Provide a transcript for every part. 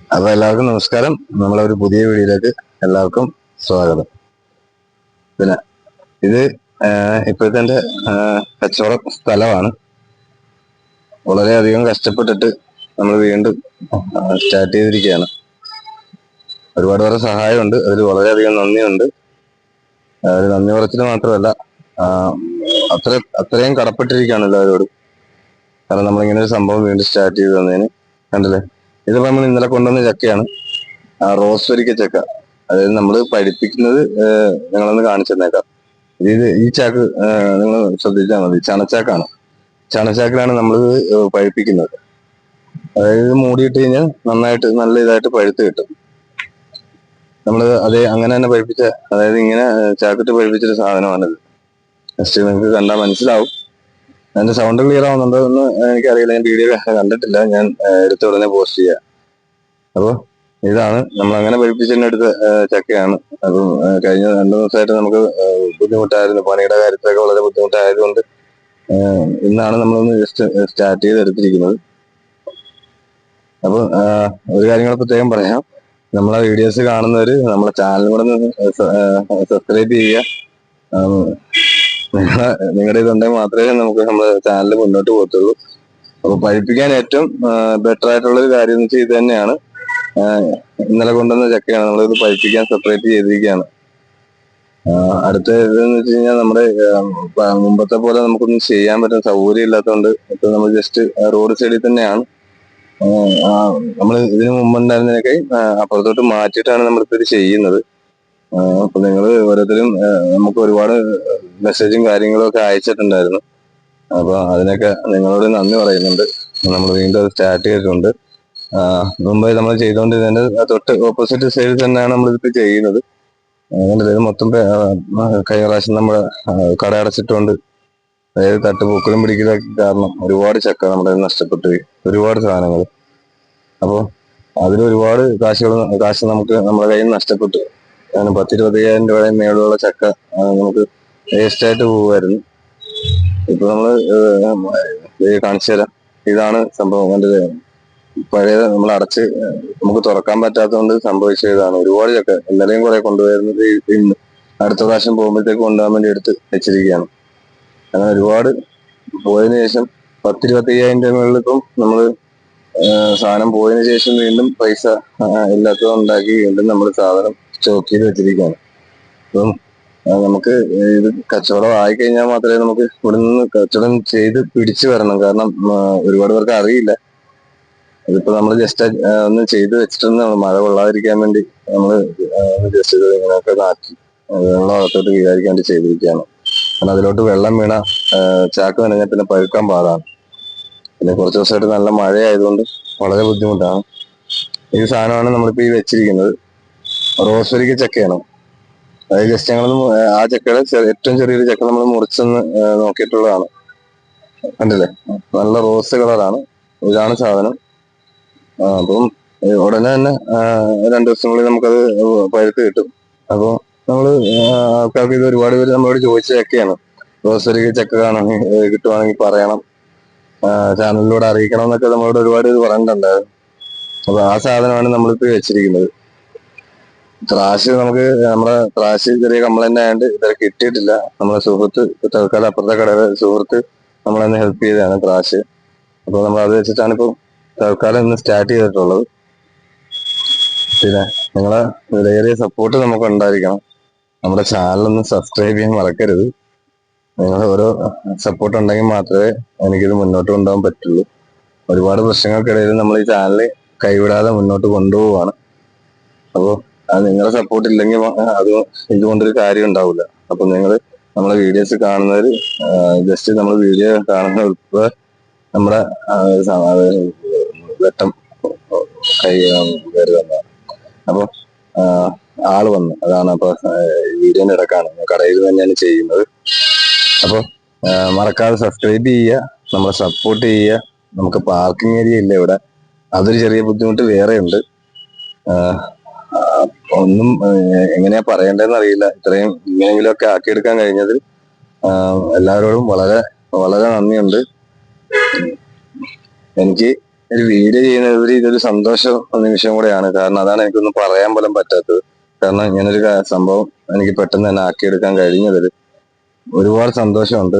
അപ്പൊ എല്ലാവർക്കും നമസ്കാരം. നമ്മളെ ഒരു പുതിയ വീഡിയോയിലേക്ക് എല്ലാവർക്കും സ്വാഗതം. പിന്നെ ഇത് ഇപ്പോഴത്തെ ആഹ് കച്ചവട സ്ഥലമാണ്. വളരെയധികം കഷ്ടപ്പെട്ടിട്ട് നമ്മൾ വീണ്ടും സ്റ്റാർട്ട് ചെയ്തിരിക്കുകയാണ്. ഒരുപാട് പേരുടെ സഹായമുണ്ട്. അതിൽ വളരെയധികം നന്ദിയുണ്ട്. ഒരു നന്ദി പറച്ചിൽ മാത്രമല്ല അത്ര അത്രയും കടപ്പെട്ടിരിക്കുകയാണ് എല്ലാവരോടും. കാരണം നമ്മളിങ്ങനെ ഒരു സംഭവം വീണ്ടും സ്റ്റാർട്ട് ചെയ്ത് തന്നതിന്. കണ്ടില്ലേ? ഇത് നമ്മൾ ഇന്നലെ കൊണ്ടുവന്ന ചക്കയാണ്. റോസ് വരിക്ക ചക്ക. അതായത് നമ്മൾ പഠിപ്പിക്കുന്നത് നിങ്ങളൊന്ന് കാണിച്ചു തന്നേക്കാം. ഇത് ഈ ചാക്ക് നിങ്ങൾ ശ്രദ്ധിച്ചാൽ മതി. ചണച്ചാക്കാണ്. ചണച്ചാക്കിലാണ് നമ്മൾ പഴുപ്പിക്കുന്നത്. അതായത് മൂടിയിട്ട് കഴിഞ്ഞാൽ നന്നായിട്ട് നല്ല ഇതായിട്ട് പഴുത്ത് കിട്ടും. നമ്മൾ അതേ അങ്ങനെ തന്നെ പഴുപ്പിച്ച അതായത് ഇങ്ങനെ ചാക്കിട്ട് പഴുപ്പിച്ചൊരു സാധനമാണിത്. ജസ്റ്റ് നിങ്ങൾക്ക് കണ്ടാൽ മനസ്സിലാവും. അതിന്റെ സൗണ്ട് ക്ലിയർ ആവുന്നുണ്ടോ എന്ന് എനിക്കറിയില്ല. ഞാൻ വീഡിയോ കണ്ടിട്ടില്ല. ഞാൻ എടുത്ത ഉടനെ പോസ്റ്റ് ചെയ്യാം. അപ്പൊ ഇതാണ്. നമ്മൾ അങ്ങനെ പഠിപ്പിച്ചതിന് എടുത്ത ഏഹ്, ചക്കയാണ്. അപ്പം കഴിഞ്ഞ രണ്ടു ദിവസമായിട്ട് നമുക്ക് ബുദ്ധിമുട്ടായിരുന്നു. പണിയുടെ കാര്യത്തിലൊക്കെ വളരെ ബുദ്ധിമുട്ടായതുകൊണ്ട് ഇന്നാണ് നമ്മളൊന്ന് ജസ്റ്റ് സ്റ്റാർട്ട് ചെയ്ത് എടുത്തിരിക്കുന്നത്. അപ്പൊ ഒരു കാര്യങ്ങൾ പ്രത്യേകം പറയാം. നമ്മളെ വീഡിയോസ് കാണുന്നവര് നമ്മളെ ചാനലും കൂടെ സബ്സ്ക്രൈബ് ചെയ്യുക. നിങ്ങളെ നിങ്ങളുടെ ഇതുണ്ടെങ്കിൽ മാത്രമേ നമുക്ക് നമ്മുടെ ചാനൽ മുന്നോട്ട് പോകത്തുള്ളൂ. അപ്പൊ പഠിപ്പിക്കാൻ ഏറ്റവും ബെറ്റർ ആയിട്ടുള്ള ഒരു കാര്യം എന്ന് ഇത് തന്നെയാണ്. ഇന്നലെ കൊണ്ടുവന്ന ചക്കയാണ്. നമ്മളിത് പഠിപ്പിക്കാൻ സെപ്പറേറ്റ് ചെയ്തിരിക്കുകയാണ്. അടുത്ത ഇതെന്ന് വെച്ച് കഴിഞ്ഞാൽ നമ്മുടെ മുമ്പത്തെ പോലെ നമുക്കൊന്നും ചെയ്യാൻ പറ്റുന്ന സൗകര്യം ഇല്ലാത്തതുകൊണ്ട് ഇപ്പൊ നമ്മൾ ജസ്റ്റ് റോഡ് സൈഡിൽ തന്നെയാണ്. നമ്മൾ ഇതിനു മുമ്പുണ്ടായിരുന്നതിനൊക്കെ അപ്പുറത്തോട്ട് മാറ്റിയിട്ടാണ് നമ്മളിപ്പോ ഇത് ചെയ്യുന്നത്. അപ്പൊ നിങ്ങൾ ഓരോരുത്തരും നമുക്ക് ഒരുപാട് മെസ്സേജും കാര്യങ്ങളും ഒക്കെ അയച്ചിട്ടുണ്ടായിരുന്നു. അപ്പൊ അതിനൊക്കെ നിങ്ങളോട് നന്ദി പറയുന്നുണ്ട്. നമ്മൾ വീണ്ടും അത് സ്റ്റാർട്ട് ചെയ്തിട്ടുണ്ട്. മുംബൈ നമ്മൾ ചെയ്തുകൊണ്ടിരുന്നതിന്റെ തൊട്ട് ഓപ്പോസിറ്റ് സൈഡിൽ തന്നെയാണ് നമ്മളിത് ചെയ്യുന്നത്. അങ്ങനെ മൊത്തം കഴിഞ്ഞ പ്രാവശ്യം നമ്മൾ കട അടച്ചിട്ടുണ്ട്. അതായത് തട്ടുപൂക്കലും പിടിക്കലൊക്കെ കാരണം ഒരുപാട് ചക്ക നമ്മുടെ നഷ്ടപ്പെട്ടു ഒരുപാട് സാധനങ്ങൾ. അപ്പോൾ അതിൽ ഒരുപാട് കാശുകൾ കാശ് നമുക്ക് നമ്മുടെ കയ്യിൽ നഷ്ടപ്പെട്ടു. കാരണം പത്തിരുപതിനായിരം രൂപയുടെ മേളിലുള്ള ചക്ക നമുക്ക് വേസ്റ്റ് ആയിട്ട് പോവുമായിരുന്നു. ഇപ്പൊ നമ്മൾ കാണിച്ചു തരാം. ഇതാണ് സംഭവം. കണ്ടത് പഴയത് നമ്മൾ അടച്ച് നമുക്ക് തുറക്കാൻ പറ്റാത്തതുകൊണ്ട് സംഭവിച്ചതാണ് ഒരുപാട് ചക്ക ഇന്നലെയും കുറെ കൊണ്ടുപോയിരുന്നത് ഇന്ന് അടുത്ത പ്രാവശ്യം പോകുമ്പോഴത്തേക്ക് കൊണ്ടുപോകാൻ വേണ്ടി എടുത്ത് വെച്ചിരിക്കുകയാണ്. അങ്ങനെ ഒരുപാട് പോയതിനു ശേഷം പത്തിരുപത്തയ്യായിരം രൂപ മുകളിൽ ഇപ്പം നമ്മൾ സാധനം പോയതിനു ശേഷം വീണ്ടും പൈസ ഇല്ലാത്തത് ഉണ്ടാക്കി വീണ്ടും നമ്മൾ സാധനം സ്റ്റോക്ക് ചെയ്ത് വെച്ചിരിക്കുകയാണ്. അപ്പം നമുക്ക് ഇത് കച്ചവടം ആയി കഴിഞ്ഞാൽ മാത്രമേ നമുക്ക് ഇവിടെ നിന്ന് കച്ചവടം ചെയ്ത് പിടിച്ചു വരണം. കാരണം ഒരുപാട് പേർക്ക് അറിയില്ല. ഇതിപ്പോ നമ്മൾ ജസ്റ്റ് ഒന്ന് ചെയ്ത് വെച്ചിട്ടുണ്ട് മഴ കൊള്ളാതിരിക്കാൻ വേണ്ടി നമ്മൾ ജസ്റ്റ് ഇങ്ങനെയൊക്കെ നാക്കി വെള്ളം അകത്തോട്ട് വേണ്ടി ചെയ്തിരിക്കുകയാണ്. കാരണം അതിലോട്ട് വെള്ളം വീണ ചാക്ക് നനഞ്ഞാൽ പിന്നെ പഴുക്കാൻ പാടാണ്. പിന്നെ കുറച്ച് ദിവസമായിട്ട് നല്ല മഴയായതുകൊണ്ട് വളരെ ബുദ്ധിമുട്ടാണ്. ഈ സാധനമാണ് നമ്മളിപ്പോ ഈ വെച്ചിരിക്കുന്നത്. റോസ്വരിക്ക ചക്കയാണ് അതായത് ജസ്റ്റ് ഞങ്ങൾ ആ ചക്കയുടെ ഏറ്റവും ചെറിയൊരു ചക്ക നമ്മൾ മുറിച്ചെന്ന് നോക്കിയിട്ടുള്ളതാണ്. കണ്ടില്ലേ? നല്ല റോസ് കളറാണ്. ഇതാണ് സാധനം. അപ്പം ഉടനെ തന്നെ രണ്ടു ദിവസങ്ങളിൽ നമുക്കത് പഴുത്ത് കിട്ടും. അപ്പോൾ നമ്മൾ ആ, ആൾക്കാർക്ക് ഇത് ഒരുപാട് പേര് നമ്മളോട് ചോദിച്ച ചക്കയാണ് റോസരി ചക്ക കാണാൻ കിട്ടുവാണെങ്കിൽ പറയണം. ചാനലിലൂടെ അറിയിക്കണം എന്നൊക്കെ നമ്മളോട് ഒരുപാട് ഇത് പറഞ്ഞിട്ടുണ്ടായിരുന്നു. അപ്പൊ ആ സാധനമാണ് നമ്മളിപ്പോ വെച്ചിരിക്കുന്നത്. ത്രാശ് നമുക്ക് നമ്മുടെ ത്രാശ് ചെറിയ കംപ്ലൈന്റ് ആയതുകൊണ്ട് ഇതുവരെ കിട്ടിയിട്ടില്ല. നമ്മുടെ സുഹൃത്ത് തൽക്കാലം അപ്പുറത്തെ കടയിലെ സുഹൃത്ത് നമ്മളെന്നെ ഹെൽപ്പ് ചെയ്തതാണ് ത്രാശ്. അപ്പൊ നമ്മൾ അത് വെച്ചിട്ടാണ് ഇപ്പൊ തൽക്കാലം ഇന്ന് സ്റ്റാർട്ട് ചെയ്തിട്ടുള്ളത്. പിന്നെ നിങ്ങളെ വിലയേറിയ സപ്പോർട്ട് നമുക്ക് ഉണ്ടായിരിക്കണം. നമ്മുടെ ചാനൽ ഒന്ന് സബ്സ്ക്രൈബ് ചെയ്യാൻ മറക്കരുത്. നിങ്ങളുടെ ഓരോ സപ്പോർട്ട് ഉണ്ടെങ്കിൽ മാത്രമേ എനിക്കിത് മുന്നോട്ട് കൊണ്ടുപോകാൻ പറ്റുള്ളൂ. ഒരുപാട് പ്രശ്നങ്ങൾക്കിടയിൽ നമ്മൾ ഈ ചാനൽ കൈവിടാതെ മുന്നോട്ട് കൊണ്ടുപോവാണ് അപ്പോൾ അത് സപ്പോർട്ട് ഇല്ലെങ്കിൽ അത് ഇതുകൊണ്ടൊരു കാര്യം ഉണ്ടാവില്ല അപ്പൊ നിങ്ങൾ നമ്മളെ വീഡിയോസ് കാണുന്നവർ ജസ്റ്റ് നമ്മൾ വീഡിയോ കാണുന്ന നമ്മുടെ വെട്ടം കൈ കയറി വന്നതാണ് അപ്പൊ ആൾ വന്നു. അതാണ് അപ്പൊ വീഡിയോ ഇടക്കാണ് കടയിൽ തന്നെയാണ് ചെയ്യുന്നത്. അപ്പൊ മറക്കാതെ സബ്സ്ക്രൈബ് ചെയ്യുക നമ്മളെ സപ്പോർട്ട് ചെയ്യുക. നമുക്ക് പാർക്കിംഗ് ഏരിയ ഇല്ല ഇവിടെ. അതൊരു ചെറിയ ബുദ്ധിമുട്ട് വേറെ ഉണ്ട് ഒന്നും എങ്ങനെയാ പറയേണ്ടതെന്ന് അറിയില്ല. ഇത്രയും ഇങ്ങനെയെങ്കിലുമൊക്കെ ആക്കിയെടുക്കാൻ കഴിഞ്ഞതിൽ ആ, എല്ലാവരോടും വളരെ വളരെ നന്ദിയുണ്ട്. എനിക്ക് ഒരു വീഡിയോ ചെയ്യുന്നതിൽ ഇതൊരു സന്തോഷം നിമിഷം കൂടെയാണ്. കാരണം അതാണ് എനിക്കൊന്നും പറയാൻ പോലും പറ്റാത്തത്. കാരണം ഇങ്ങനൊരു സംഭവം എനിക്ക് പെട്ടെന്ന് തന്നെ ആക്കിയെടുക്കാൻ കഴിഞ്ഞതിൽ ഒരുപാട് സന്തോഷമുണ്ട്.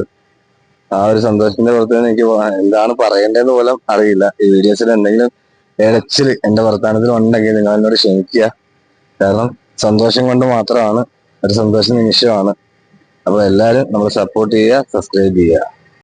ആ ഒരു സന്തോഷത്തിന്റെ പുറത്ത് എനിക്ക് എന്താണ് പറയേണ്ടതെന്ന് പോലും അറിയില്ല. ഈ വീഡിയോസിൽ എന്തെങ്കിലും ഇടച്ചിൽ എന്റെ വർത്തമാനത്തിൽ ഉണ്ടെങ്കിൽ നിങ്ങൾ എന്നോട് ക്ഷമിക്കുക. കാരണം സന്തോഷം കൊണ്ട് മാത്രമാണ് ഒരു സന്തോഷ നിമിഷമാണ്. അപ്പൊ എല്ലാരും നമ്മളെ സപ്പോർട്ട് ചെയ്യുക സബ്സ്ക്രൈബ് ചെയ്യുക.